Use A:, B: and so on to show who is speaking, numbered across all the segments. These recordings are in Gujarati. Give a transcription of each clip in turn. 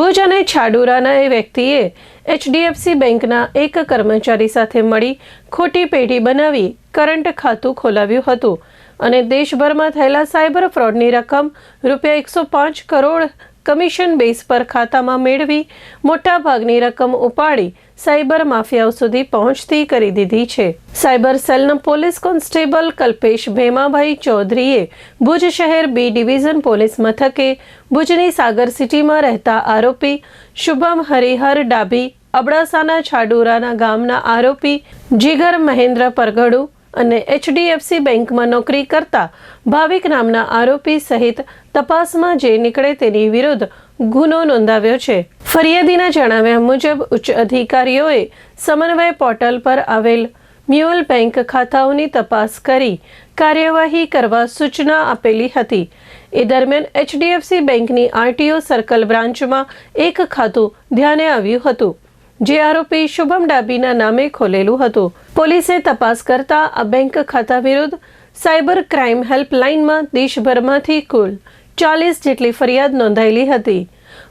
A: ભુજ અને છાડુરાના એ વ્યક્તિએ એચડીએફસી બેંકના એક કર્મચારી સાથે મળી ખોટી પેઢી બનાવી કરંટ ખાતું ખોલાવ્યું હતું અને દેશભરમાં થયેલા સાયબર ફ્રોડની રકમ રૂપિયા એકસો પાંચ કરોડ કમિશન બેઝ પર ખાતામાં મેળવી મોટાભાગની રકમ ઉપાડી સાયબર માફિયાઓ સુધી પહોંચતી કરી દીધી છે. સાયબર સેલના પોલીસ કોન્સ્ટેબલ કલ્પેશ ભેમાભાઈ ચૌધરીએ ભુજ શહેર બી ડિવિઝન પોલીસ મથકે ભુજની સાગર સિટીમાં રહેતા આરોપી શુભમ હરિહર ડાભી અબડાસાના છાડુરાના ગામના આરોપી જીગર મહેન્દ્ર પરગડુ અને એચડીએફસી બેંકમાં નોકરી કરતા ભાવિક નામના આરોપી સહિત તપાસમાં જે નીકળે તેની વિરુદ્ધ ગુનો નોંધાવ્યો છે. ફરિયાદીના જણાવ્યા મુજબ, ઉચ્ચ અધિકારીઓએ સમન્વય પોર્ટલ પર આવેલ મ્યુઅલ બેંક ખાતાઓની તપાસ કરી કાર્યવાહી કરવા સૂચના આપેલી હતી. એ દરમિયાન એચડીએફસી બેંકની આરટીઓ સર્કલ બ્રાન્ચમાં એક ખાતું ધ્યાને આવ્યું હતું. જે આરોપી શુભમ ડાબીના નામે ખોલેલું હતું. પોલીસે તપાસ કરતા આ બેંક ખાતા વિરુદ્ધ સાયબર ક્રાઇમ હેલ્પલાઇનમાં દેશભરમાંથી કુલ ચાલીસ જેટલી ફરિયાદ નોંધાયેલી હતી.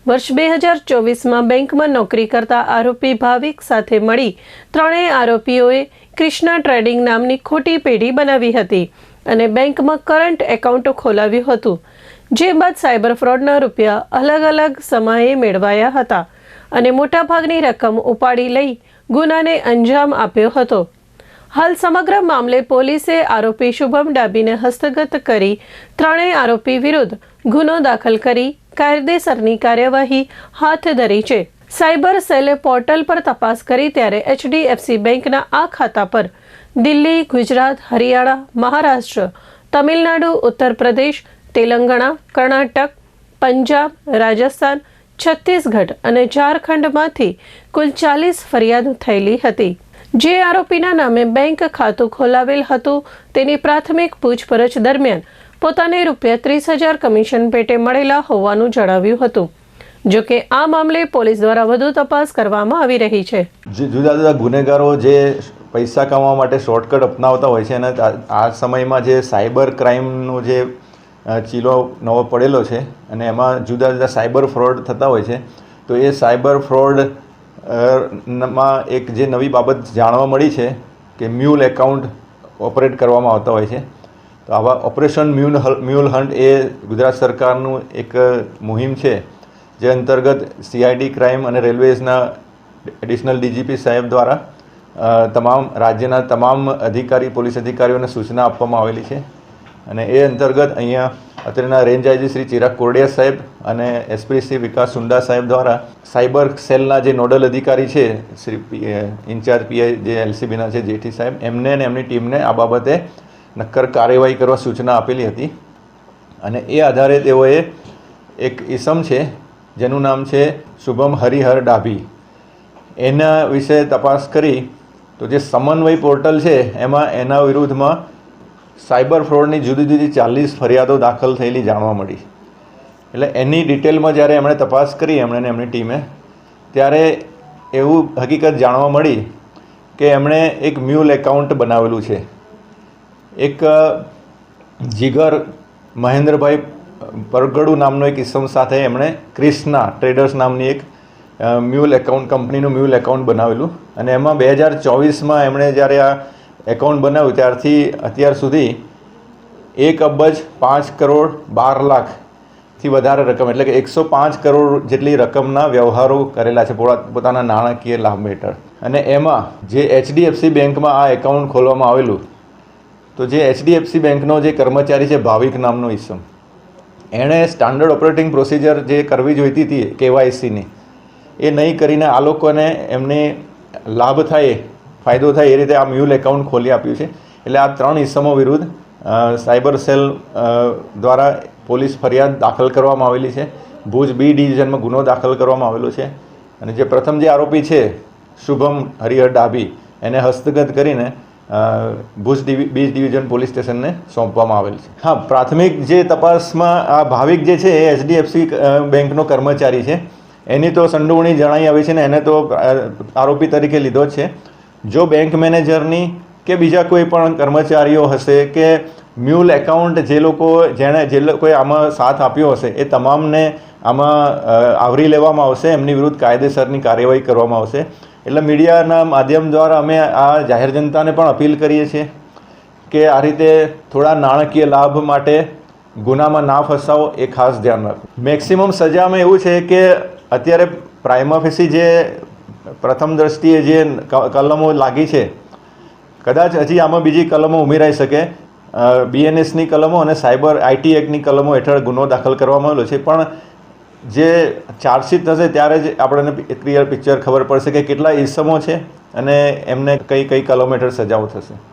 A: વર્ષ બે હજાર ચોવીસમાં બેંકમાં નોકરી કરતા આરોપી ભાવિક સાથે મળી ત્રણેય આરોપીઓએ ક્રિષ્ના ટ્રેડિંગ નામની ખોટી પેઢી બનાવી હતી અને બેંકમાં કરંટ એકાઉન્ટ ખોલાવ્યું હતું. જે બાદ સાયબર ફ્રોડના રૂપિયા અલગ અલગ સમયે મેળવાયા હતા. અને મોટાભાગની રકમ ઉપાડી લઈ ગુનાને અંજામ આપ્યો હતો. હાલ સમગ્ર મામલે પોલીસે આરોપી શુભમ ડાબીને હસ્તગત કરી ત્રણેય આરોપી વિરુદ્ધ ગુનો દાખલ કરી કાયદેસરની કાર્યવાહી હાથ ધરી છે. સાયબર સેલે પોર્ટલ પર તપાસ કરી ત્યારે એચડીએફસી બેંકના આ ખાતા પર દિલ્હી, ગુજરાત, હરિયાણા, મહારાષ્ટ્ર, તમિલનાડુ ઉત્તર પ્રદેશ તેલંગાણા, કર્ણાટક, પંજાબ, રાજસ્થાન છત્તીસગઢ અને ઝારખંડમાંથી કુલ ચાલીસ ફરિયાદ થયેલી હતી. જે આરોપીના નામે બેંક ખાતું ખોલાવેલ હતું. તેની પ્રાથમિક પૂછપરછ દરમિયાન પોતાને રૂપિયા ત્રીસ હજાર કમિશન પેટે મળેલા હોવાનું જણાવ્યું હતું. જો કે આ મામલે પોલીસ દ્વારા વધુ તપાસ કરવામાં આવી રહી છે.
B: જુદા જુદા ગુનેગારો જે પૈસા કમાવા માટે શોર્ટકટ અપનાવતા હોય છે અને આ સમયમાં જે સાયબર ક્રાઇમનો જે ચીલો નવો પડેલો છે અને એમાં જુદા જુદા સાયબર ફ્રોડ થતા હોય છે. તો એ સાયબર ફ્રોડમાં એક જે નવી બાબત જાણવા મળી છે કે મ્યુલ એકાઉન્ટ ઓપરેટ કરવામાં આવતા હોય છે. તો આવા ઓપરેશન મ્યુલ મ્યુલ હન્ટ એ ગુજરાત સરકારનું એક મુહિમ છે, જે અંતર્ગત સીઆઈડી ક્રાઇમ અને રેલવેઝના એડિશનલ ડીજીપી સાહેબ દ્વારા તમામ રાજ્યના તમામ અધિકારી, પોલીસ અધિકારીઓને સૂચના આપવામાં આવેલી છે. અને એ અંતર્ગત અહીંયા અત્યારના રેન્જ આઈજી શ્રી ચિરાગ કોરડિયા સાહેબ અને એસપી શ્રી વિકાસ સુંડા સાહેબ દ્વારા સાયબર સેલના જે નોડલ અધિકારી છે, શ્રી ઇન્ચાર્જ પીઆઈ જે એલસીબીના છે, જેઠી સાહેબ, એમને અને એમની ટીમને આ બાબતે નક્કર કાર્યવાહી કરવા સૂચના આપેલી હતી. અને એ આધારે તેઓએ એક ઈસમ છે, જેનું નામ છે શુભમ હરિહર ડાભી. એના વિશે તપાસ કરી તો જે સમન્વય પોર્ટલ છે, એમાં એના વિરુદ્ધમાં સાયબર ફ્રોડની જુદી જુદી ચાલીસ ફરિયાદો દાખલ થયેલી જાણવા મળી. એટલે એની ડિટેલમાં જ્યારે એમણે તપાસ કરી, એમણે એમની ટીમે, ત્યારે એવું હકીકત જાણવા મળી કે એમણે એક મ્યુલ એકાઉન્ટ બનાવેલું છે. એક જીગર મહેન્દ્રભાઈ પરગડુ નામનો એક ઇસમ સાથે એમણે ક્રિષ્ના ટ્રેડર્સ નામની એક મ્યુલ એકાઉન્ટ, કંપનીનું મ્યુલ એકાઉન્ટ બનાવેલું. અને એમાં બે હજાર ચોવીસમાં એમણે જ્યારે આ એકાઉન્ટ બનાવ્યું ત્યારથી અત્યાર સુધી એક અબજ પાંચ કરોડ બાર લાખથી વધારે રકમ, એટલે કે એકસો પાંચ કરોડ જેટલી રકમના વ્યવહારો કરેલા છે પોતા- પોતાના નાણાકીય લાભ હેઠળ. અને એમાં જે એચડીએફસી બેંકમાં આ એકાઉન્ટ ખોલવામાં આવેલું, તો જે એચડીએફસી બેંકનો જે કર્મચારી છે ભાવિક નામનો ઈસમ, એણે સ્ટાન્ડર્ડ ઓપરેટિંગ પ્રોસિજર જે કરવી જોઈતી હતી કેવાયસીની, એ નહીં કરીને આ લોકોને એમને લાભ થાય ફાયદો થાય એ રીતે આ મ્યુલ એકાઉન્ટ ખોલી આપ્યું છે. એટલે આ ત્રણ ઇસમો વિરુદ્ધ સાયબર સેલ દ્વારા પોલીસ ફરિયાદ દાખલ કરવામાં આવેલી છે. ભુજ બી ડિવિઝનમાં ગુનો દાખલ કરવામાં આવેલો છે. અને જે પ્રથમ જે આરોપી છે, શુભમ હરિહર ડાભી, એને હસ્તગત કરીને ભુજ બી ડિવિઝન પોલીસ સ્ટેશનને સોંપવામાં આવેલ છે. હા, પ્રાથમિક જે તપાસમાં આ ભાવિક જે છે એ એચડીએફસી બેંકનો કર્મચારી છે. એની તો સંડોવણી જણાઈ આવી છે ને એને તો આરોપી તરીકે લીધો છે. જો બેંક મેનેજરની કે બીજા કોઈ પણ કર્મચારીઓ હશે કે મ્યુલ એકાઉન્ટ જે લોકો જેણે જે લોકોએ આમાં સાથ આપ્યો હશે, એ તમામને આમાં આવરી લેવામાં આવશે, એમની વિરુદ્ધ કાયદેસરની કાર્યવાહી કરવામાં આવશે. એટલે મીડિયાના માધ્યમ દ્વારા અમે આ જાહેર જનતાને પણ અપીલ કરીએ છીએ કે આ રીતે થોડા નાણાકીય લાભ માટે ગુનામાં ના ફસાવો, એ ખાસ ધ્યાન રાખો મેક્સિમમ સજામાં એવું છે કે અત્યારે પ્રાઇમાફેસી જે પ્રથમ દ્રષ્ટિએ જે કલમો લાગી છે, કદાચ હજી આમાં બીજી કલમો ઉમેરાઈ શકે. બીએનએસની કલમો અને સાયબર આઈટી એક્ટની કલમો હેઠળ ગુનો દાખલ કરવામાં આવેલો છે. પણ જે ચાર્જશીટ થશે ત્યારે જ આપણને ક્લિયર પિક્ચર ખબર પડશે કે કેટલા ઇસમો છે અને એમને કઈ કઈ કલમ હેઠળ સજાઓ થશે.